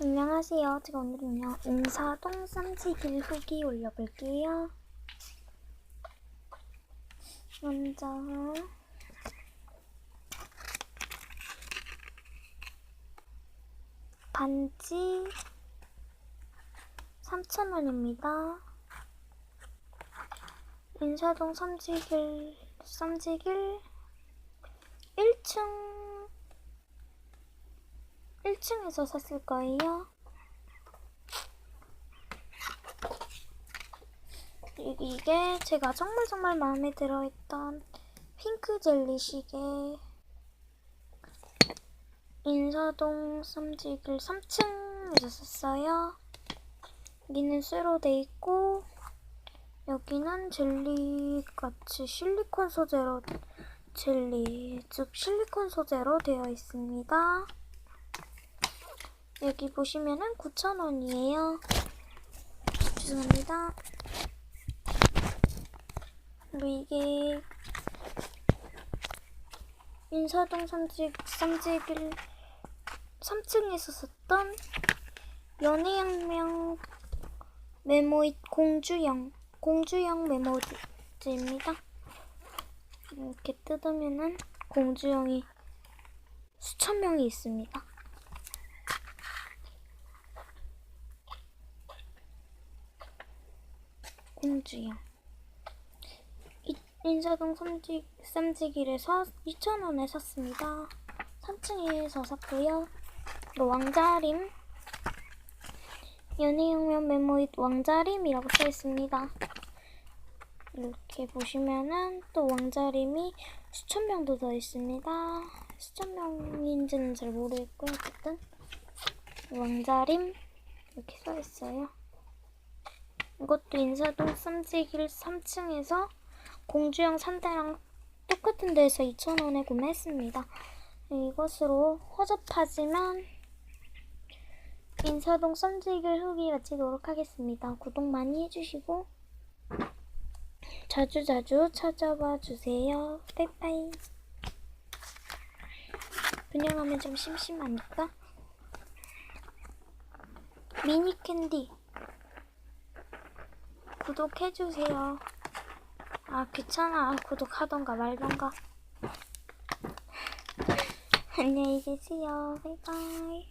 안녕하세요. 제가 오늘은요, 인사동 쌈지길 후기 올려볼게요. 먼저, 반지 3,000원입니다. 인사동 쌈지길, 쌈지길 1층 1층에서 샀을 거예요. 이- 이게 제가 정말 정말 마음에 들어했던 핑크 젤리 시계 인사동 쌈지길 3층에서 샀어요. 여기는 쇠로 돼 있고 여기는 젤리 같이 실리콘 소재로 젤리 즉 실리콘 소재로 되어 있습니다. 여기 보시면은 9,000원이에요. 죄송합니다. 이게 인사동 삼직, 삼직일 3층에서 썼던 연애혁명 메모잇 공주형 공주형 메모지입니다. 이렇게 뜯으면은 공주형이 수천 명이 있습니다. 공주형. 이- 인사동 삼직, 쌈지길에서 2,000원에 샀습니다. 3층에서 샀고요. 또 왕자림. 연애혁명 메모잇 왕자림이라고 써있습니다. 이렇게 보시면은 또 왕자림이 수천 명도 더 있습니다. 수천 명인지는 잘 모르겠고요. 어쨌든 왕자림 이렇게 써있어요. 이것도 인사동 쌈지길 3층에서 공주형 3대랑 똑같은 데에서 2,000원에 구매했습니다. 이것으로 허접하지만 인사동 쌈지길 후기 마치도록 하겠습니다. 구독 많이 해주시고 자주자주 찾아와 주세요. 빠이빠이. 분양하면 좀 심심하니까 미니 캔디 구독해주세요. 아, 귀찮아. 구독하던가 말던가. 안녕히 계세요. 바이바이.